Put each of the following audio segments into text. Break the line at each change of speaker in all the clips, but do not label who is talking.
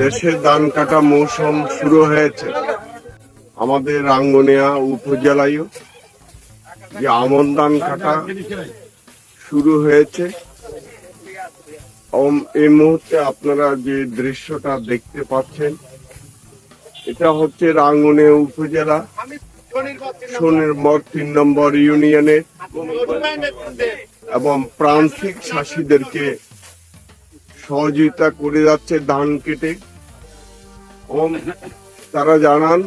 দেশে ধান কাটা মৌসুম শুরু হয়েছে। আমাদের রাঙ্গনিয়া উপজেলায়ও যে আমন ধান কাটা শুরু হয়েছে। এই মুহূর্তে আপনারা যে দৃশ্যটা দেখতে পাচ্ছেন, এটা হচ্ছে রাঙ্গনিয়া উপজেলা। সোনেরমর তিন নম্বর ইউনিয়নের এবং প্রান্তিক চাষীদেরকে সহযোগিতা করে যাচ্ছে ধান কেটে। তারা জানান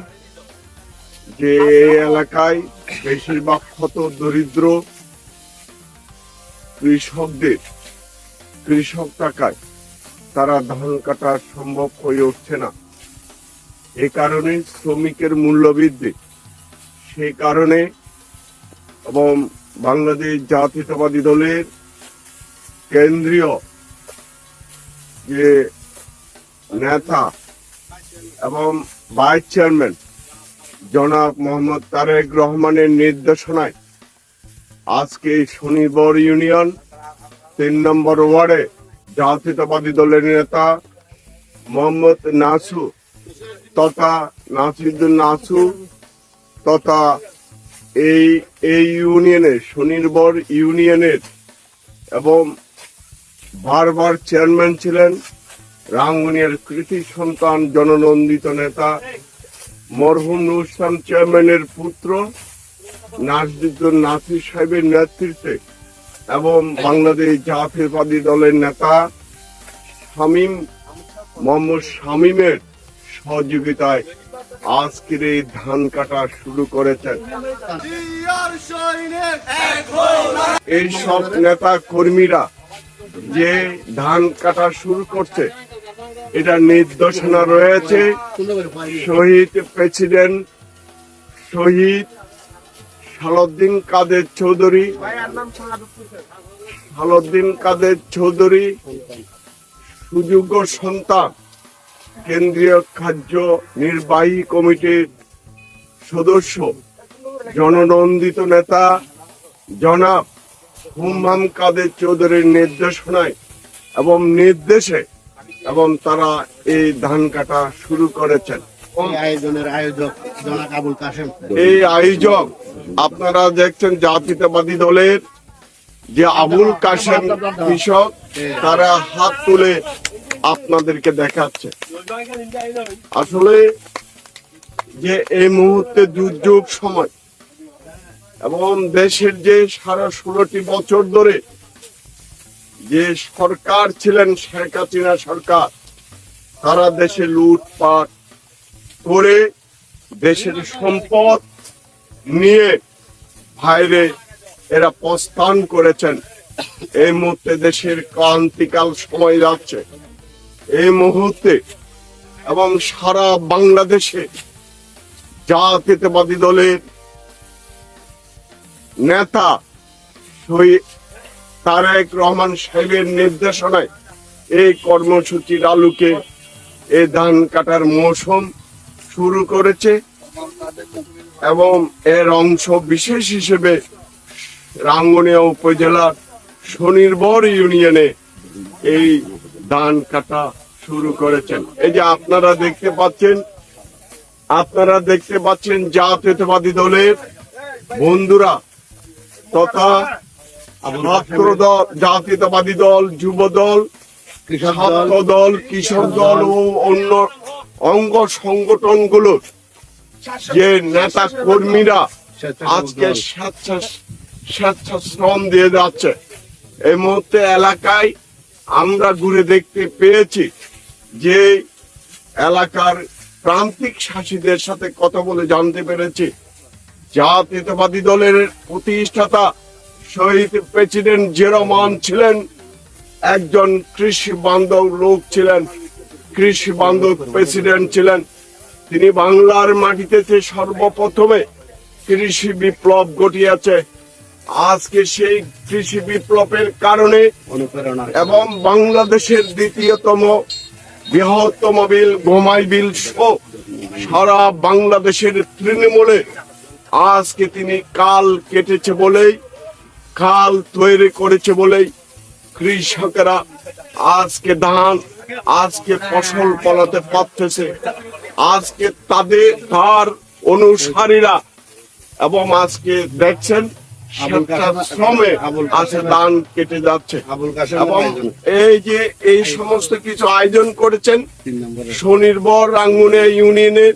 যে এই এলাকায় বেশিরভাগ ক্ষত দরিদ্র কৃষকদের, কৃষক টাকায় তারা ধান কাটা সম্ভব হয়ে উঠছে না। এ কারণে শ্রমিকের মূল্য বৃদ্ধি সেই কারণে এবং বাংলাদেশ জাতীয়তাবাদী দলের কেন্দ্রীয় যে নেতা এবং ভাইস চেয়ারম্যান জনাব মোহাম্মদ তারেক রহমানের নির্দেশনায় আজকে শনিবার ইউনিয়ন তিন নম্বর ওয়ার্ডে জাতীয়তাবাদী দলের নেতা মোহাম্মদ নাসু তথা নাসিরুদ্দিন নাসু তথা এই এই ইউনিয়নের শনির্বর ইউনিয়নের এবং বারবার চেয়ারম্যান ছিলেন রাঙ্গুনিয়ার কৃতি সন্তান জননন্দিত নেতা মরহুম নুর ইসলাম চেয়ারম্যানের পুত্র নাসিরুদ্দিন নাসির সাহেবের নেতৃত্বে এবং বাংলাদেশ জাতীয়বাদী দলের নেতা শামীম মোহাম্মদ শামীমের সহযোগিতায় আজকের এই ধান কাটা শুরু করেছেন। এই সব নেতা কর্মীরা যে ধান কাটা শুরু করছে, এটা নির্দেশনা রয়েছে। শহীদ প্রেসিডেন্ট শহীদ সালউদ্দিন কাদের চৌধুরী, সালউদ্দিন কাদের চৌধুরী, সুযোগ্য সন্তান, কেন্দ্রীয় খাদ্য নির্বাহী কমিটির সদস্য, জননন্দিত নেতা, জনাব হুম্মাম কাদের চৌধুরীর নির্দেশনায় এবং নির্দেশে এবং তারা এই ধান কাটা শুরু করেছেন।
এই আয়োজনের আয়োজক আবুল
এই আয়োজক আপনারা দেখছেন জাতীয়তাবাদী দলের যে আবুল কাশেম কৃষক তারা হাত তুলে আপনাদেরকে দেখাচ্ছে। আসলে যে এই মুহূর্তে দুর্যোগ সময় এবং দেশের যে সারা ষোলোটি বছর ধরে যে সরকার ছিলেন শেখ হাসিনা সরকার, তারা দেশে লুটপাট করে দেশের সম্পদ নিয়ে বাইরে এরা প্রস্থান করেছেন। এই মুহূর্তে দেশের ক্রান্তিকাল সময় যাচ্ছে। এই মুহূর্তে এবং সারা বাংলাদেশে জাতীয়তাবাদী দলের নেতা তারেক রহমান সাহেবের নির্দেশনায় এই কর্মসূচির আলোকে এই ধান কাটার মৌসুম শুরু করেছে এবং এর অংশ বিশেষ হিসেবে রাঙ্গুনিয়া উপজেলার শনির্বর ইউনিয়নে এই ধান কাটা শুরু করেছেন। এই যে আপনারা দেখতে পাচ্ছেন, আপনারা দেখতে পাচ্ছেন জাতীয়তাবাদী দলের বন্ধুরা তথা জাতীয়তাবাদী দল, যুব দল, ছাত্র দল, কৃষক দল ও অন্য অঙ্গ সংগঠনগুলোর যে নেতা কর্মীরা আজকে স্বেচ্ছা স্বেচ্ছাশ্রম দিয়ে যাচ্ছে। এই মুহূর্তে এলাকায় আমরা ঘুরে দেখতে পেয়েছি যে এলাকার প্রান্তিক শাসীদের সাথে কথা বলে জানতে পেরেছি। জাতীয়তাবাদী দলের প্রতিষ্ঠাতা শহীদ প্রেসিডেন্ট জেরমান ছিলেন। একজন কৃষি বান্ধব লোক ছিলেন, কৃষি বান্ধব প্রেসিডেন্ট ছিলেন। তিনি বাংলার মাটিতে সর্বপ্রথমে কৃষি বিপ্লব ঘটিয়েছে, আজকে সেই কৃষি বিপ্লবের কারণে এবং বাংলাদেশের দ্বিতীয়তম বৃহত্তম বিল, গোমাই বিল সহ সারা বাংলাদেশের তৃণমূলে আজকে তিনি কাল কেটেছে বলেই কাল তৈরি করেছে বলেই কৃষকেরা আজকে ধান আজকে ফসল ফলাতে পারতেছে। আজকে তাদের তার অনুসারীরা এবং আজকে দেখছেন শ্রমে আছে দান কেটে যাচ্ছে। এবং এই যে এই সমস্ত কিছু আয়োজন করেছেন স্বনির্ভর রাঙ্গুনে ইউনিয়নের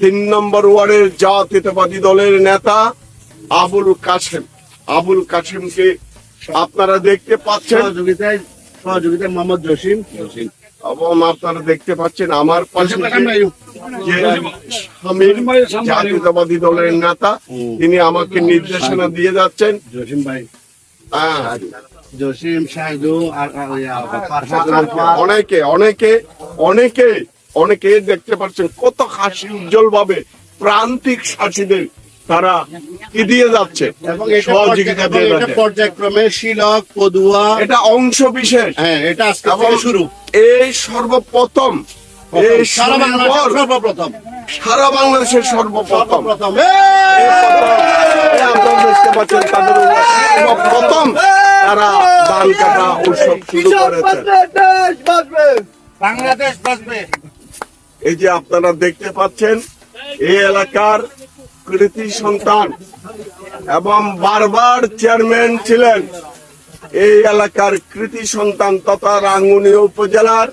তিন নম্বর ওয়ার্ডের জাতীয়তাবাদী দলের নেতা আবুল কাসেম আবুল কাসেমকে আপনারা দেখতে পাচ্ছেন।
সহযোগিতায় সহযোগিতায় মোহাম্মদ জসিম।
এবং আপনারা দেখতে পাচ্ছেন আমার পাশে জাতীয়তাবাদী দলের নেতা তিনি আমাকে নির্দেশনা দিয়ে যাচ্ছেন।
জসিম ভাই।
হ্যাঁ,
জসিম ফারহাদ
অনেকে অনেকে অনেকে অনেকে দেখতে পাচ্ছেন কত হাসি উজ্জ্বল ভাবে প্রান্তিক সাথীদের তারা কি দিয়ে যাচ্ছে?
এবং
সহযোগিতা দিয়ে যাচ্ছে।
পর্যায়ক্রমে শিলক পদুয়া
এটা অংশ বিশেষ।
হ্যাঁ এটা আজকে শুরু।
এই সর্বপ্রথম এই
সারা বাংলাদেশে সর্বপ্রথম।
সারা বাংলাদেশের সর্বপ্রথম।
সর্বপ্রথম।
দেখতে পাচ্ছেন তাদের সর্বপ্রথম তারা ধান কাটা উৎসব শুরু করেছে।
বাংলাদেশ বাঁচবে।
এই যে আপনারা দেখতে পাচ্ছেন, এই এলাকার কৃতি সন্তান এবং বারবার চেয়ারম্যান ছিলেন এই এলাকার কৃতি সন্তান তথা রাঙ্গুনি উপজেলার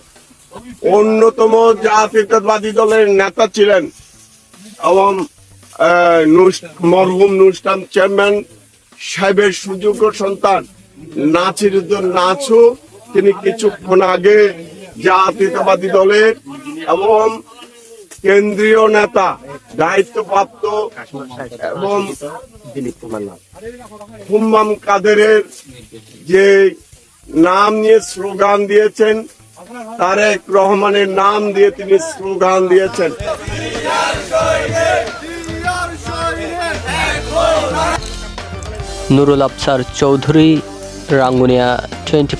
অন্যতম জাতীয়তাবাদী দলের নেতা ছিলেন এবং মরহুম নুস্তান চেয়ারম্যান সাহেবের সুযোগ্য সন্তান নাচির নাচু তিনি কিছুক্ষণ আগে জাতীয়তাবাদী দলের এবং কেন্দ্রীয় নেতা, দায়িত্বপ্রাপ্ত এবং হুম্মাম কাদেরের যে নাম নিয়ে স্লোগান দিয়েছেন তারেক রহমানের নাম দিয়ে তিনি স্লোগান দিয়েছেন।
নুরুল আফসার চৌধুরী, রাঙ্গুনিয়া টোয়েন্টি